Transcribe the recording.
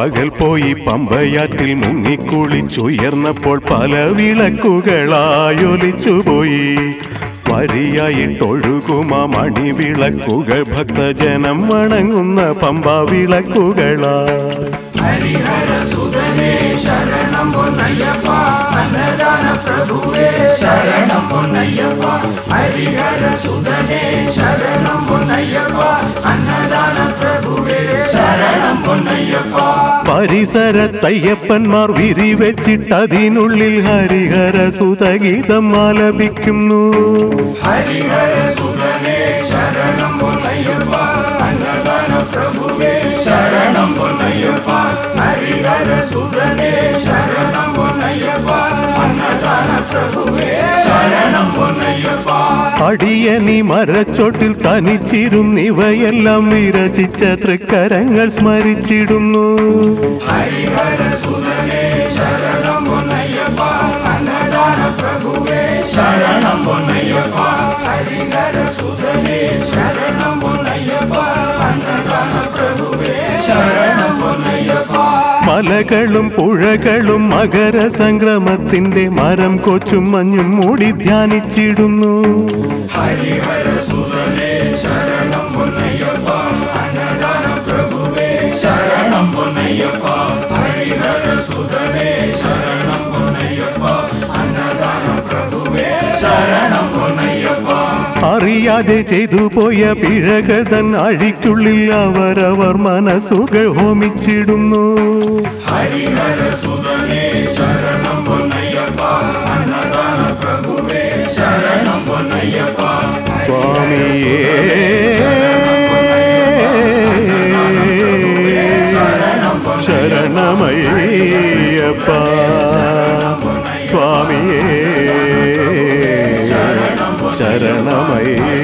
പകൽ പോയി പമ്പയാറ്റിൽ മുങ്ങിക്കുളിച്ചുയർന്നപ്പോൾ പല വിളക്കുകളായൊലിച്ചുപോയി വരിയായിട്ടൊഴുകുമ മണിവിളക്കുകൾ ഭക്തജനം വണങ്ങുന്ന പമ്പ വിളക്കുകളാ ഹരിഹര സുതനേ ശരണം പൊന്നയ്യപ്പ അന്നദാന പ്രഭുവേ ശരണം പൊന്നയ്യപ്പ ഹരിഹര സുതനേ ശരണം പൊന്നയ്യപ്പ അന്നദാന പ്രഭുവേ ശരണം പൊന്നയ്യപ്പ പരിസരത്തയ്യപ്പന്മാർ വിരിവെച്ചിട്ടതിനുള്ളിൽ ഹരിഹര സുതഗീതം ആലപിക്കുന്നു. ഹരിഹര അടിയനി മരച്ചോട്ടിൽ തനിച്ചിരുന്നിവയെല്ലാം വിരചിച്ച തൃക്കരങ്ങൾ സ്മരിച്ചിടുന്നു. ശരണം മലകളും പുഴകളും മകര സംക്രമത്തിന്റെ മരം കൊച്ചും മഞ്ഞും മൂടി ധ്യാനിച്ചിടുന്നു. ശരണം പൊന്നയ്യപ്പ. അറിയാതെ ചെയ്തു പോയ പിഴകൾ തൻ അഴിക്കുള്ളിൽ അവരവർ മനസ്സുകൾ ഹോമിച്ചിടുന്നു. സ്വാമിയേ. ശരണമയ്യപ്പ. സ്വാമിയേ. ശരണമയ്യപ്പ.